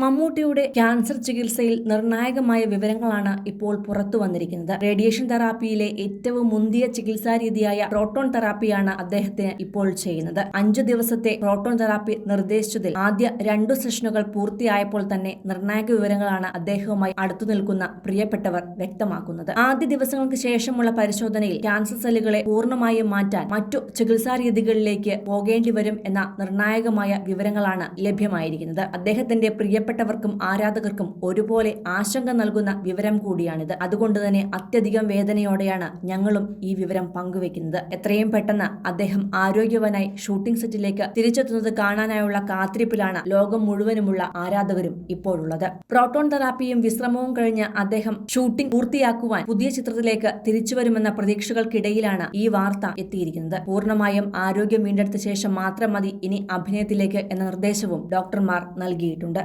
മമ്മൂട്ടിയുടെ ക്യാൻസർ ചികിത്സയിൽ നിർണായകമായ വിവരങ്ങളാണ് ഇപ്പോൾ പുറത്തു വന്നിരിക്കുന്നത്. റേഡിയേഷൻ തെറാപ്പിയിലെ ഏറ്റവും മുന്തിയ ചികിത്സാ രീതിയായ പ്രോട്ടോൺ തെറാപ്പിയാണ് അദ്ദേഹത്തിന് ഇപ്പോൾ ചെയ്യുന്നത്. അഞ്ചു ദിവസത്തെ പ്രോട്ടോൺ തെറാപ്പി നിർദ്ദേശിച്ചതിൽ ആദ്യ രണ്ടു സെഷനുകൾ പൂർത്തിയായപ്പോൾ തന്നെ നിർണായക വിവരങ്ങളാണ് അദ്ദേഹവുമായി അടുത്തു നിൽക്കുന്ന പ്രിയപ്പെട്ടവർ വ്യക്തമാക്കുന്നത്. ആദ്യ ദിവസങ്ങൾക്ക് ശേഷമുള്ള പരിശോധനയിൽ ക്യാൻസർ സെല്ലുകളെ പൂർണമായും മാറ്റാൻ മറ്റു ചികിത്സാ രീതികളിലേക്ക് പോകേണ്ടി വരും എന്ന നിർണായകമായ വിവരങ്ങളാണ് ലഭ്യമായിരിക്കുന്നത്. അദ്ദേഹത്തിന്റെ പ്രിയപ്പെട്ടവർക്കും ആരാധകർക്കും ഒരുപോലെ ആശങ്ക നൽകുന്ന വിവരം കൂടിയാണിത്. അതുകൊണ്ട് തന്നെ അത്യധികം വേദനയോടെയാണ് ഞങ്ങളും ഈ വിവരം പങ്കുവെക്കുന്നത്. എത്രയും പെട്ടെന്ന് അദ്ദേഹം ആരോഗ്യവനായി ഷൂട്ടിംഗ് സെറ്റിലേക്ക് തിരിച്ചെത്തുന്നത് കാണാനായുള്ള കാത്തിരിപ്പിലാണ് ലോകം മുഴുവനുമുള്ള ആരാധകരും ഇപ്പോഴുള്ളത്. പ്രോട്ടോൺ തെറാപ്പിയും വിശ്രമവും കഴിഞ്ഞ് അദ്ദേഹം ഷൂട്ടിംഗ് പൂർത്തിയാക്കുവാൻ പുതിയ ചിത്രത്തിലേക്ക് തിരിച്ചുവരുമെന്ന പ്രതീക്ഷകൾക്കിടയിലാണ് ഈ വാർത്ത എത്തിയിരിക്കുന്നത്. പൂർണമായും ആരോഗ്യം വീണ്ടെടുത്ത ശേഷം മാത്രം മതി ഇനി അഭിനയത്തിലേക്ക് എന്ന നിർദ്ദേശവും ഡോക്ടർമാർ നൽകിയിട്ടുണ്ട്.